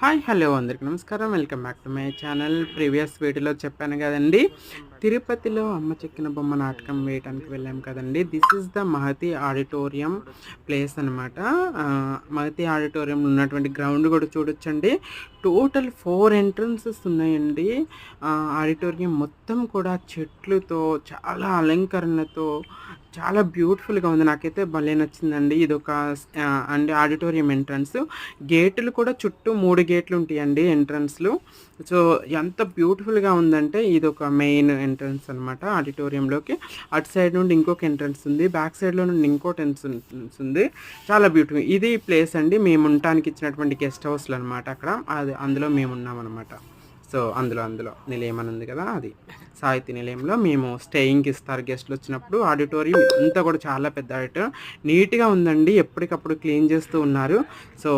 Hi hello అందరికి నమస్కారం. Welcome back to my channel. Previous వీడియోలో చెప్పాను కదండి తిరుపతిలో అమ్మ చెక్కిన బొమ్మ నాటకం వేయడానికి వెళ్ళాం కదండి. This is the Mahati auditorium place అనమాట మహతి ఆడిటోరియం ఉన్నటువంటి గ్రౌండ్ కూడా చూడొచ్చండి. టోటల్ ఫోర్ ఎంట్రన్సెస్ ఉన్నాయండి. ఆడిటోరియం మొత్తం కూడా చెట్లతో చాలా అలంకరణతో చాలా బ్యూటిఫుల్గా ఉంది. నాకైతే భలే నచ్చిందండి. ఇది ఒక అండ్ ఆడిటోరియం ఎంట్రన్స్ గేట్లు కూడా చుట్టూ మూడు గేట్లు ఉంటాయండి ఎంట్రన్స్లు సో ఎంత బ్యూటిఫుల్గా ఉందంటే ఇది ఒక మెయిన్ ఎంట్రన్స్ అనమాట ఆడిటోరియంలోకి. అటు సైడ్ నుండి ఇంకొక ఎంట్రన్స్ ఉంది బ్యాక్ సైడ్లో నుండి ఇంకోటి ఎంట్రన్స్ ఉంది. చాలా బ్యూటిఫుల్ ఇది ప్లేస్ అండి. మేము ఉండటానికి ఇచ్చినటువంటి గెస్ట్ హౌస్లు అనమాట అక్కడ. అది అందులో మేము ఉన్నామన్నమాట సో అందులో అందులో. నిలయం అని ఉంది కదా అది. సాహిత్య నిలయంలో మేము స్టేయింగ్కి ఇస్తారు గెస్ట్లు వచ్చినప్పుడు. ఆడిటోరియం అంతా కూడా చాలా పెద్ద ఆడిటోరియం నీట్గా ఉందండి. ఎప్పటికప్పుడు క్లీన్ చేస్తూ ఉన్నారు. సో